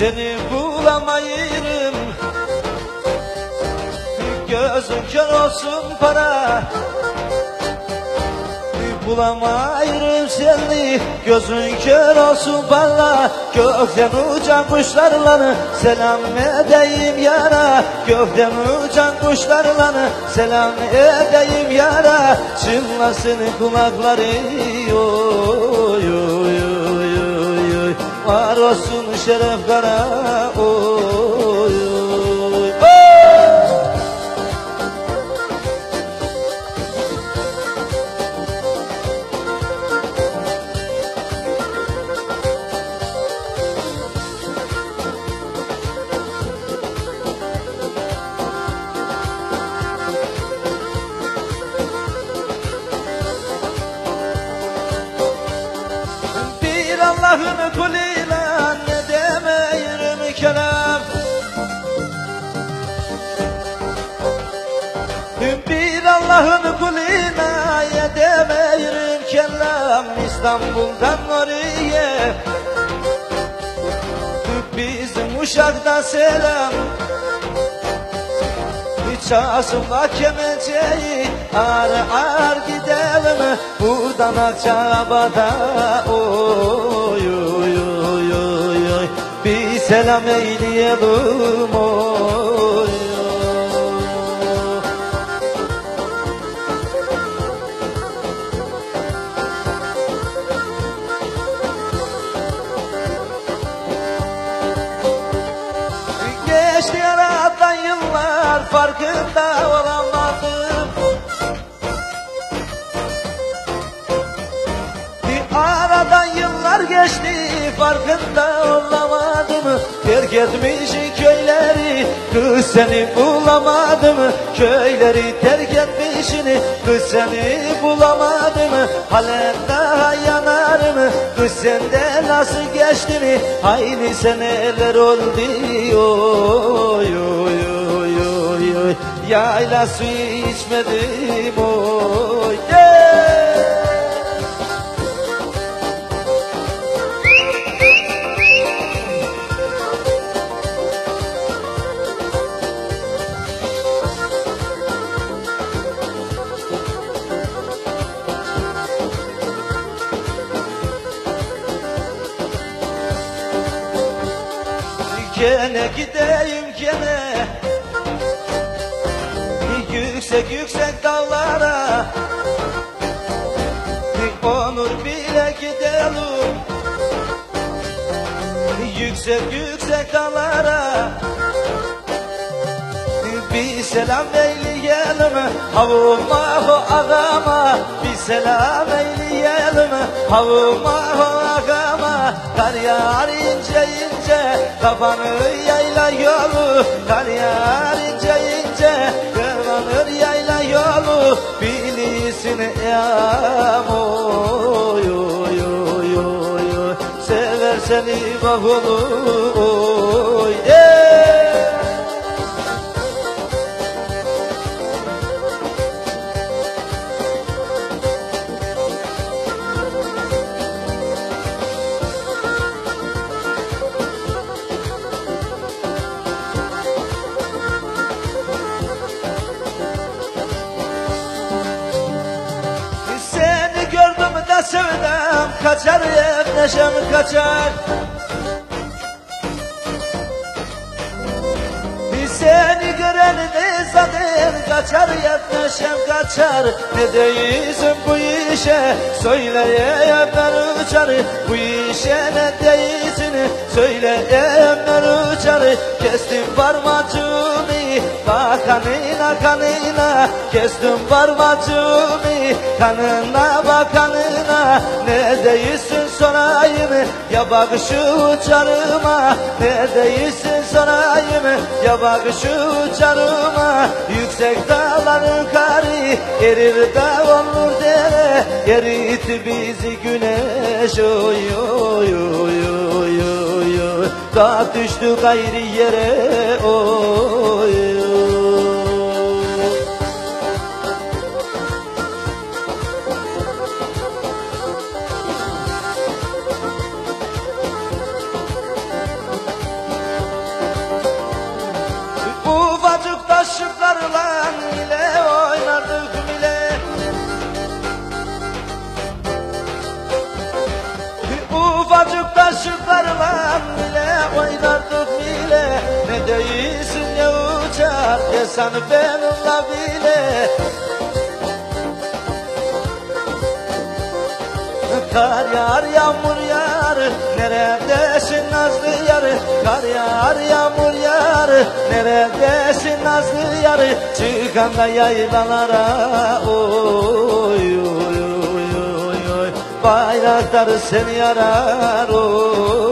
Seni bulamayırım. Gözün kör olsun para. Bulamayırım seni. Gözün kör olsun bana Gökten uçan kuşlarla Selam edeyim yara. Gökten uçan kuşlarla Selam edeyim yara. Çınlasın kulakları oy Var olsun şeref kara Oy oy. Bir Allah'ın kelam İstanbul'dan oraya Bizim Uşak'tan selam. Çağsınla kemenceyi Ağır ağır gidelim. Buradan Akçabat'a Oy oy oy oy oy. Bir selam eyleyelim Oy farkında olamadım. Bir aradan yıllar geçti farkında olamadım. Terk etmiş köyleri kız seni bulamadım. Köyleri terk etmişini kız seni bulamadım. Halen daha yanarım kız sende nasıl geçti? Mi Aynı seneler oldu oy oy oy oy Yayla su içmedim oy! Gene gideyim gene Yüksek yüksek dağlara. Onur bile gidelim. Yüksek yüksek dağlara. Bir selam eyleyelim. Havuma ho ağama. Bir selam eyleyelim. Havuma ho ağama. Kar yağar ince ince. Kapanır yayla yolu. Kar yağar Oy oy oy oy oy. Sever seni bak olur sevdem kaçar hep neşem kaçar. Seni gören de zaten kaçar hep neşem kaçar. Ne değilsin bu işe söyleyenler uçar Bu işe ne değilsin söyleyenler uçar Kestim parmağımı bakanına kanına Kestim parmağımı kanına bakanına Ne değilsin sorayım? Ya bak şu uçarıma Ne değilsin sorayım? Ya bak şu uçarıma Yüksek dağların kari erir de olur dere. Eritti bizi güneş oy oy oy oy oy Dağ düştü gayri yere oy ışıklarla bile oynardık bile. Ne değilsin ya uçar ya sen benimle bile. Kar yağar yağmur yağar Neredesin Nazlı yar? Kar yağar yağmur yağar Neredesin Nazlı yar? Çıkan da yaylalara oy. Bayrakları seni yarar Oy